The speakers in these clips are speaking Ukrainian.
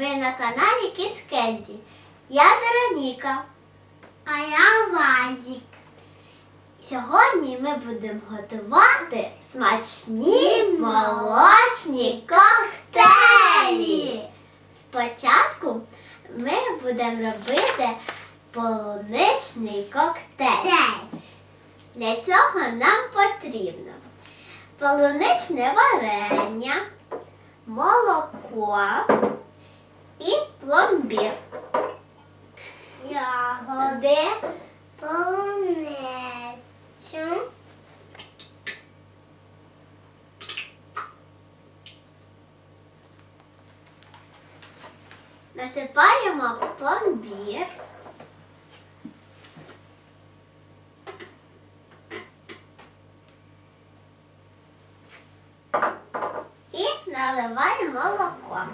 Ви на каналі Kids Candy. Я Вероніка. А я Вадік. Сьогодні ми будемо готувати смачні молочні коктейлі. Спочатку ми будемо робити полуничний коктейль. Для цього нам потрібно полуничне варення, молоко і пломбір. Ягоди, Води, насипаємо пломбір. І наливаємо молоко.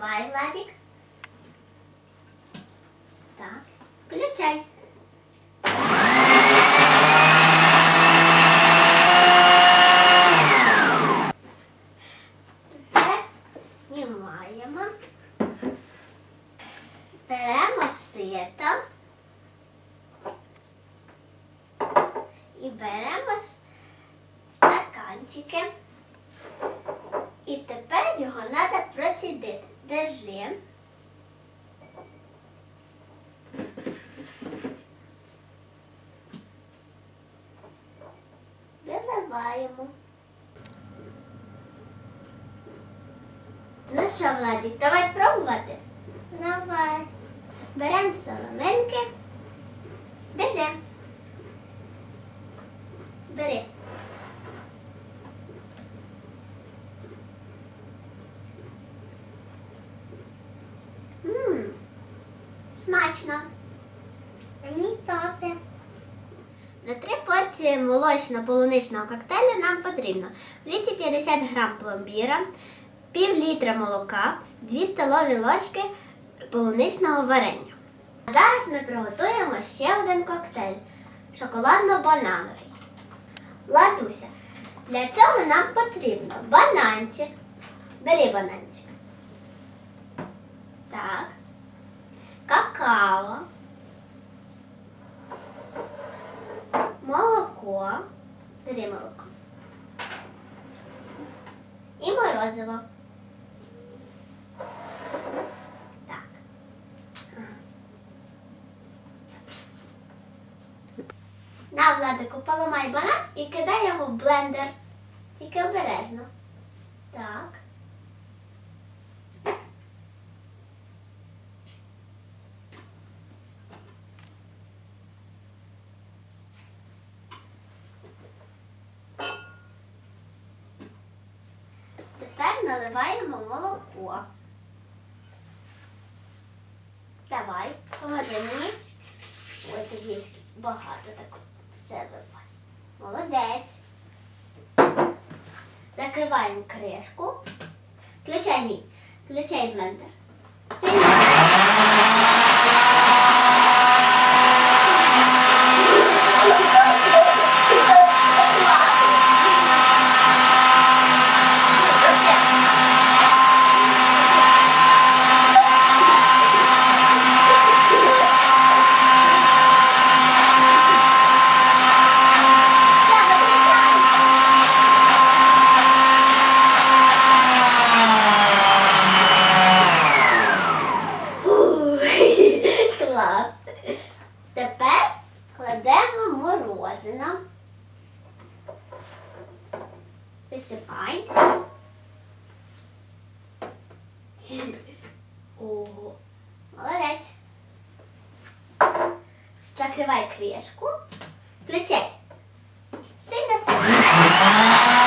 Закривай, Владик. Так, включай. Знімаємо. Беремо сито і беремо стаканчики. І тепер його треба процідити. Держи. Виливаємо. Ну що, Владик, давай пробувати. давай. Беремо соломинки. Держи. Бери. Смачно. Мені теж. На три порції молочно-полуничного коктейля нам потрібно 250 грам пломбіра, пів літра молока, 2 столові ложки полуничного варення. Зараз ми приготуємо ще один коктейль шоколадно-банановий. Ладуся. Для цього нам потрібно бананчик. Бери бананчик. Так. Какао. молоко. Бери. І морозиво. Так. На, Владику, поламай банан і кидай його в блендер. Тільки обережно. Так. Тепер наливаємо молоко. Давай, поможи мені. Ой, є багато так все виливай. Молодець. Закриваємо кришку. Включай мій. Включай блендер. Сильно. Все, виключай. Фух, Клас. Тепер кладемо морозино. Висипай. Ого, молодець. Закривай кришку. Включай. Сильно сильно.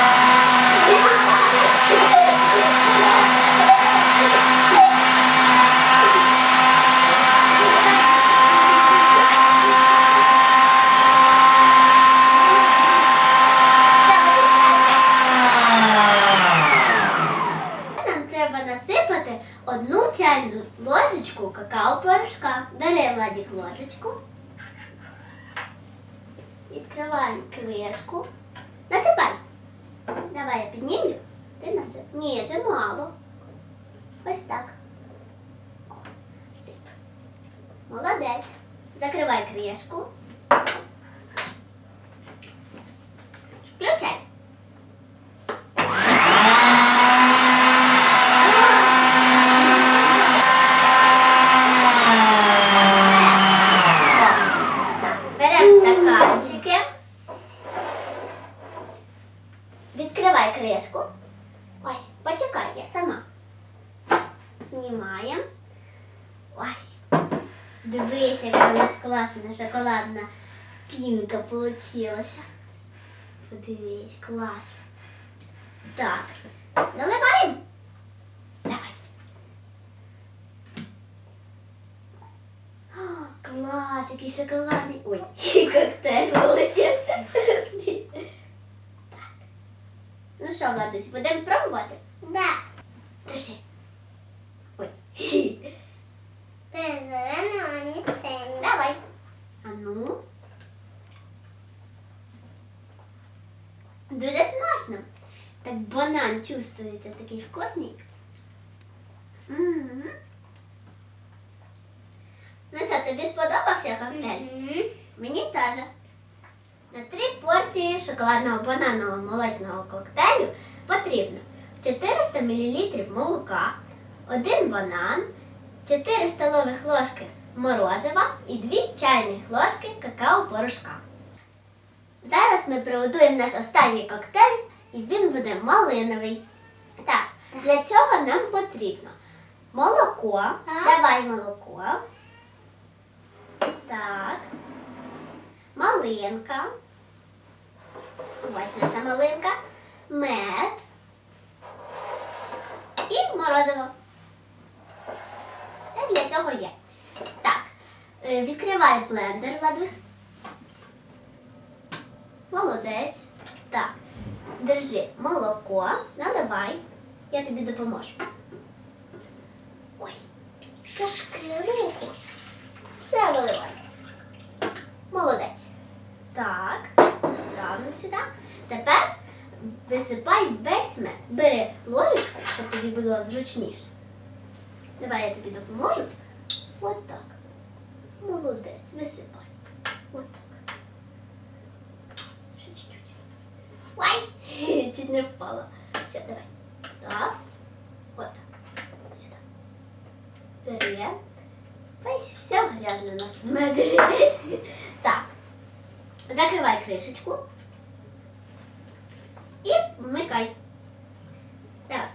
Нам треба насипати одну чайну ложечку какао-порошка. Бери Владик ложечку. Відкриваємо кришку. Насипай. Давай я піднімлю. Ти наси. Ні, це мало. Ось так. О, сип. Молодець. Закривай кришку. Включай. Так, беремо стаканчики. Відкривай кришку. Ой, почекай, я сама. Знімаємо. Ой, дивись, яка у нас класна шоколадна пінка получилася. Подивись, клас. Так, наливаємо. Давай. О, клас, який шоколадний. Ой, коктейль получився. Так. Ну що, Владусь, будемо пробувати? Да. Держи. Ой. Ти зелена, а не синя. Давай. А ну. Смачно. Так банан чувствується такий вкусний. М. Ну що, тобі сподобався коктейль? Мені теж. На три порції шоколадного бананового молочного коктейлю потрібно 400 мл молока, 1 банан, 4 столових ложки морозива і 2 чайних ложки какао-порошка. Зараз ми приготуємо наш останній коктейль і він буде малиновий. Так, для цього нам потрібно молоко. Так. Давай молоко. Так. Малинка. Ось наша малинка. Мед. І морозиво. Все для цього є. Так. е, Відкривай блендер, Владусь. Молодець. Так. Держи молоко. Наливай. Я тобі допоможу. Ой, ж руку. Все виливай. Молодець. Так, ставимо сюди. Тепер висипай весь мед. Бери ложечку, щоб тобі було зручніше. Давай я тобі допоможу. От так. Молодець, висипай. От так. Ще чуть-чуть. Ой, чуть. Все, давай. Став. Вот так. Сюди. Бери. Весь все грязно у нас в меді. Так. Закривай кришечку. І вмикай. Давай.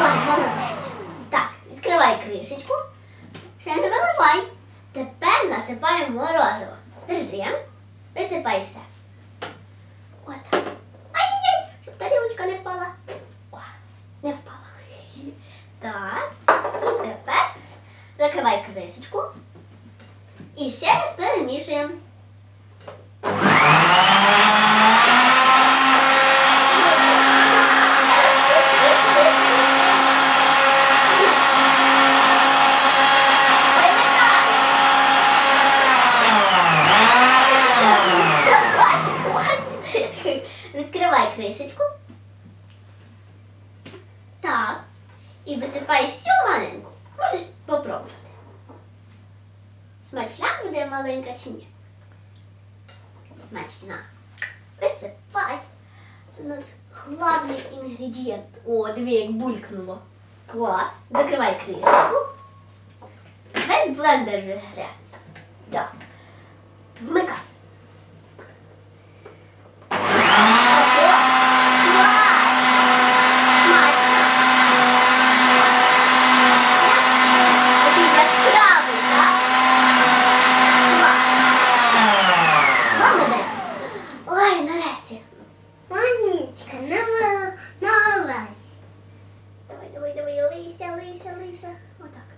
Ой, молодець. Так, відкривай кришечку. Ще не виливай. Тепер насипаємо морозиво. Держи. Висипай все. От. Ай-яй-яй, щоб тарілочка не впала. О, не впала. Так. І тепер кришечку. І ще раз перемішуємо. Відкривай кришечку. Так. І висипай всю маленьку. Можеш попробувати. Смачна буде маленька чи ні? Смачна. Висипай. Це у нас главний інгредієнт. О, диви, як булькнуло. Клас. Закривай кришку. Весь блендер вже грязний. Да. Вмикай. Ой, нарешті. Манічка, нава- наливай. Давай, давай, давай, лися, лися, лися. Отак.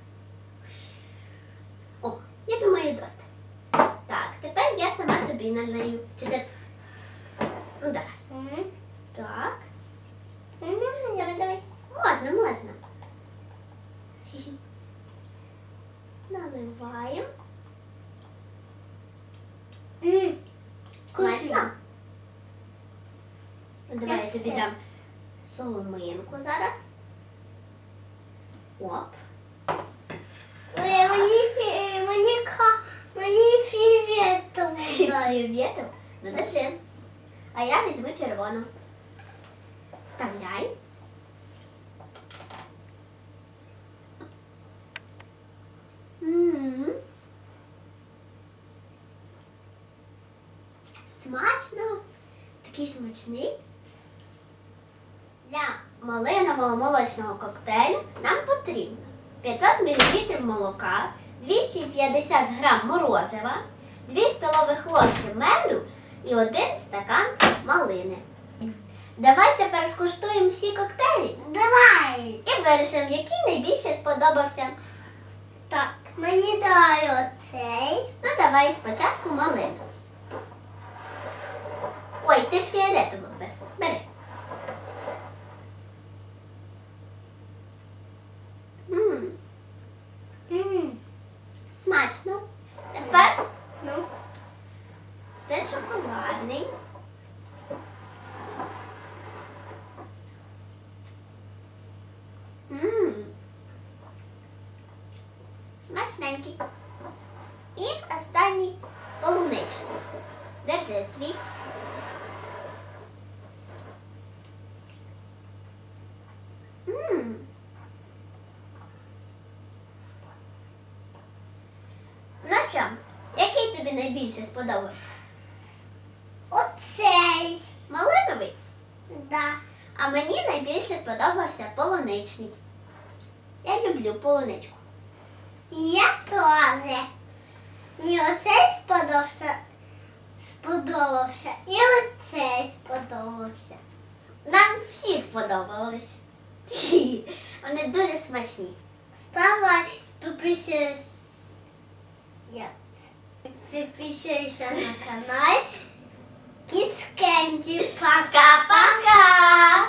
Налию. Чи це. Ну давай. Мгм. Так. Мгм. Давай, давай. Можна, можна. Наливаємо. М. Смачно? Ну, Давай я тобі дам соломинку зараз. Оп. Ой, Мені, фі- мені, ка- мені фіолетово дай. Фіолетову? Ну держи. А я візьму червону. Вставляй. Смачно. Такий смачний. Для малинового молочного коктейлю нам потрібно 500 мл молока, 250 г морозива, 2 столових ложки меду і 1 стакан малини. Давайте тепер скуштуємо всі коктейлі Давай. і вирішимо, який найбільше сподобався. Так, мені дай оцей. Ну, давай спочатку малину. Ой, ти ж фіолетову вибрав. Бери. М, М. смачно. Тепер Ну, ти шоколадний. М. Смачненький. І останній полуничний. Держи свій. М. Ну що, який тобі найбільше сподобався? оцей. Малиновий? Да. А мені найбільше сподобався полуничний. Я люблю полуничку. Я теж. Мені оцей сподобався. Сподобався. І оцей сподобався. Нам всі сподобались. Вони дуже смачні. Вставай, підписуйся. Нет. Підпишися на канал. Кіцкенді. Пока-пока.